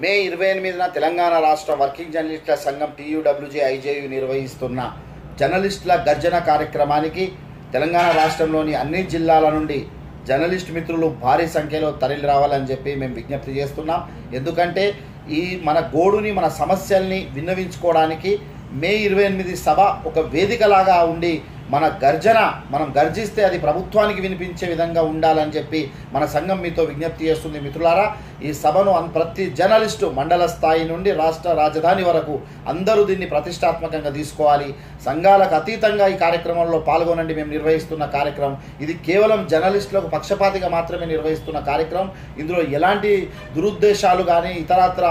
మే ఇరవై ఎనిమిదిన తెలంగాణ రాష్ట్ర వర్కింగ్ జర్నలిస్టుల సంఘం టీయూడబ్ల్యూజే ఐజేయు నిర్వహిస్తున్న జర్నలిస్టుల గర్జన కార్యక్రమానికి తెలంగాణ రాష్ట్రంలోని అన్ని జిల్లాల నుండి జర్నలిస్ట్ మిత్రులు భారీ సంఖ్యలో తరలి రావాలని చెప్పి మేము విజ్ఞప్తి చేస్తున్నాం. ఎందుకంటే ఈ మన గోడుని మన సమస్యల్ని విన్నవించుకోవడానికి మే ఇరవై ఎనిమిది సభ ఒక వేదికలాగా ఉండి మన గర్జన మనం గర్జిస్తే అది ప్రభుత్వానికి వినిపించే విధంగా ఉండాలని చెప్పి మన సంఘం మీతో విజ్ఞప్తి చేస్తుంది మిత్రులారా. ఈ సభను ప్రతి జర్నలిస్టు మండల స్థాయి నుండి రాష్ట్ర రాజధాని వరకు అందరూ దీన్ని ప్రతిష్టాత్మకంగా తీసుకోవాలి. సంఘాలకు అతీతంగా ఈ కార్యక్రమంలో పాల్గొనండి. మేము నిర్వహిస్తున్న కార్యక్రమం. ఇది కేవలం జర్నలిస్టులకు పక్షపాతిగా మాత్రమే నిర్వహిస్తున్న కార్యక్రమం. ఇందులో ఎలాంటి దురుద్దేశాలు కానీ ఇతరత్ర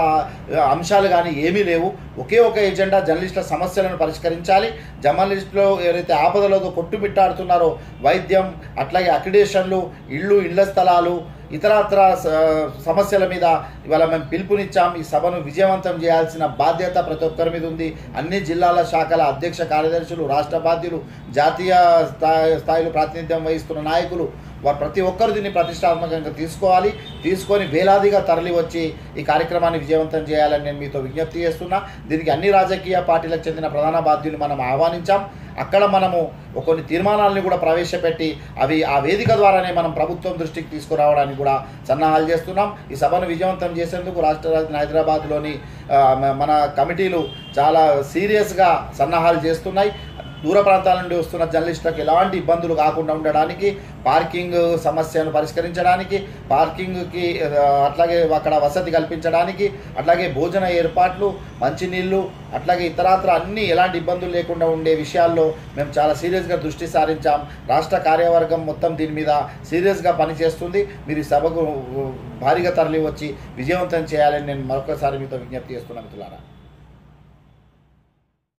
అంశాలు కానీ ఏమీ లేవు. ఒకే ఒక ఎజెండా జర్నలిస్టుల సమస్యలను పరిష్కరించాలి. జర్నలిస్టులు ఎవరైతే ఆపదలతో కొట్టుమిట్టాడుతున్నారో వైద్యం అట్లాగే అక్రిడేషన్లు ఇళ్ళు ఇళ్ళ స్థలాలు ఇతరత్ర సమస్యల మీద ఇవాళ మేము పిలుపునిచ్చాం. ఈ సభను విజయవంతం చేయాల్సిన బాధ్యత ప్రతి ఒక్కరి మీద ఉంది. అన్ని జిల్లాల శాఖల అధ్యక్ష కార్యదర్శులు రాష్ట్ర బాధ్యులు జాతీయ స్థాయి స్థాయిలో ప్రాతినిధ్యం వహిస్తున్న నాయకులు వారు ప్రతి ఒక్కరు దీన్ని ప్రతిష్టాత్మకంగా తీసుకోవాలి. తీసుకొని వేలాదిగా తరలి వచ్చి ఈ కార్యక్రమాన్ని విజయవంతం చేయాలని నేను మీతో విజ్ఞప్తి చేస్తున్నా. దీనికి అన్ని రాజకీయ పార్టీలకు చెందిన ప్రధాన బాధ్యులు మనం ఆహ్వానించాం. అక్కడ మనము కొన్ని తీర్మానాలను కూడా ప్రవేశపెట్టి అవి ఆ వేదిక ద్వారానే మనం ప్రభుత్వం దృష్టికి తీసుకురావడానికి కూడా సన్నాహాలు చేస్తున్నాం. ఈ సభను విజయవంతం చేసేందుకు రాష్ట్ర రాజధాని హైదరాబాద్లోని మన కమిటీలు చాలా సీరియస్గా సన్నాహాలు చేస్తున్నాయి. దూర ప్రాంతాల నుండి వస్తున్న జర్నలిస్టులకు ఎలాంటి ఇబ్బందులు కాకుండా ఉండడానికి పార్కింగ్ సమస్యను పరిష్కరించడానికి పార్కింగ్కి అట్లాగే అక్కడ వసతి కల్పించడానికి అట్లాగే భోజన ఏర్పాట్లు మంచినీళ్ళు అట్లాగే ఇతరాత్ర అన్ని ఎలాంటి ఇబ్బందులు లేకుండా ఉండే విషయాల్లో మేము చాలా సీరియస్గా దృష్టి సారించాం. రాష్ట్ర కార్యవర్గం మొత్తం దీని మీద సీరియస్గా పనిచేస్తుంది. మీరు సభకు భారీగా తరలి వచ్చి విజయవంతం చేయాలని నేను మరొకసారి మీతో విజ్ఞప్తి చేస్తున్నాను మిత్రులారా.